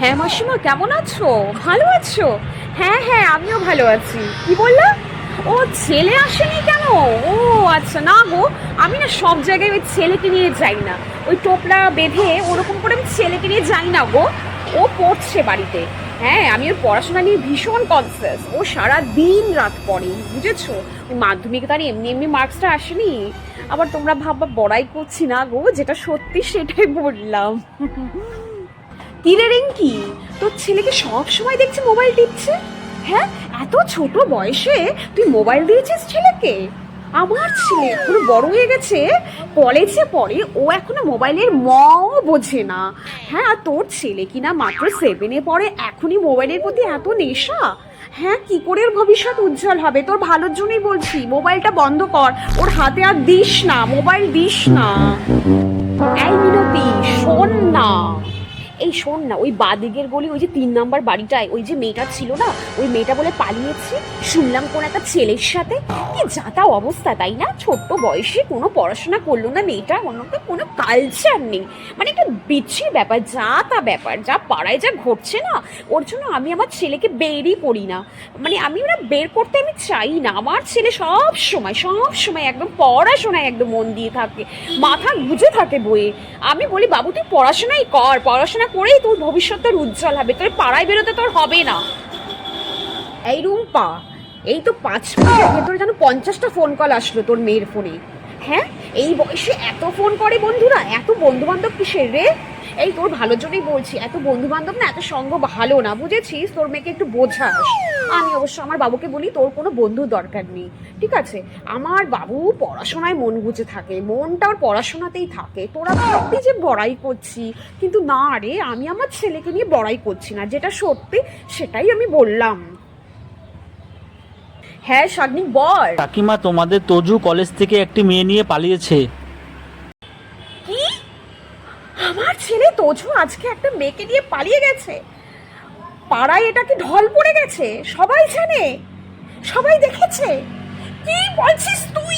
হ্যাঁ মাসিমা, কেমন আছো? ভালো আছো? হ্যাঁ হ্যাঁ আমিও ভালো আছি। কি বললা? ও, ছেলে আসেনি কেন? ও আচ্ছা না গো, আমি না সব জায়গায় ওই ছেলেকে নিয়ে যাই না। ওই টোপলা বেঁধে ওরকম করে আমি ছেলেকে নিয়ে যাই না গো। ও পড়ছে বাড়িতে। হ্যাঁ আমি ওর পড়াশোনা নিয়ে ভীষণ কনসিয়াস ও সারা দিন রাত পড়ে, বুঝেছ? ওই মাধ্যমিকে তার এমনি এমনি মার্কসটা আসেনি। আবার তোমরা ভাববা, বড়াই করছি না গো, যেটা সত্যি সেটাই বললাম। কিরে রিঙ্কি তোর ছেলেকে সব সময় দেখছি মোবাইল টিপছে। হ্যাঁ এত ছোট বয়সে তুই মোবাইল দিয়েছিস ছেলেকে? আমার ছেলে এখনও বড় হয়ে গেছে। কলেজে পড়ে ও এখনও মোবাইলের মও বোঝে না। হ্যাঁ আর তোর ছেলে কিনা মাত্র সেভেনে পড়ে, এখনই মোবাইলের প্রতি এত নেশা? হ্যাঁ কি করে ওর ভবিষ্যৎ উজ্জ্বল হবে? তোর ভালোর জন্যই বলছি, মোবাইলটা বন্ধ কর। ওর হাতে আর দিস না, মোবাইল দিস না। এই মিনতি, শোন না। এই শোন না, ওই বাদিকের গলি, ওই যে তিন নাম্বার বাড়িটায়, ওই যে মেয়েটা ছিল না, ওই মেয়েটা বলে পালিয়েছে, শুনলাম কোন একটা ছেলের সাথে। কি যাতা অবস্থা, তাই না? ছোট্ট বয়সে কোনো পড়াশোনা করল না মেয়েটা অন্যকে কোনো কালচার নেই। মানে একটা বিচ্ছির ব্যাপার, যা তা ব্যাপার, যা পাড়ায় যা ঘটছে না, ওর জন্য আমি আমার ছেলেকে বেরই করি না। মানে আমি ওরা বের করতে আমি চাই না, আমার ছেলে সব সময় সব সময় একদম পড়াশোনায় একদম মন দিয়ে থাকে, মাথা গুজে থাকে বইয়ে। আমি বলি, বাবু, তুই পড়াশোনাই কর, পড়াশোনা করেই তোর ভবিষ্যৎ তোর উজ্জ্বল হবে। তোর পাড়ায় বেরোতে তোর হবে না। এই রুম্পা, এই তো পাঁচ মিনিটের ভেতরে যেন পঞ্চাশটা ফোন কল আসলো তোর মেয়ের ফোনে হ্যাঁ? এই বয়সে এত ফোন করে বন্ধুরা? এত বন্ধু বান্ধব কিসের রে? এই তোর ভালোর জন্যই বলছি, এত বন্ধু বান্ধব না, এত সঙ্গ ভালো না, বুঝেছিস? তোর মেয়েকে একটু বোঝাস। আমি অবশ্য আমার বাবুকে বলি তোর কোনো বন্ধু দরকার নেই ঠিক আছে? আমার বাবু পড়াশোনায় মন গুজে থাকে মনটা ওর পড়াশোনাতেই থাকে। তোরা ভাববি যে বড়াই করছি কিন্তু না রে আমি আমার ছেলেকে নিয়ে বড়াই করছি না যেটা সত্যি সেটাই আমি বললাম। হ্যাঁ শাগনিক বল। কাকিমা তোমাদের তজু কলেজ থেকে একটি মেয়ে নিয়ে পালিয়েছে। কি? আমার ছেলে তোজু আজকে একটা মেয়েকে নিয়ে পালিয়ে গেছে? পাড়ায় এটা কি ঢল পড়ে গেছে? সবাই জানে? সবাই দেখেছে? কি বলছিস তুই?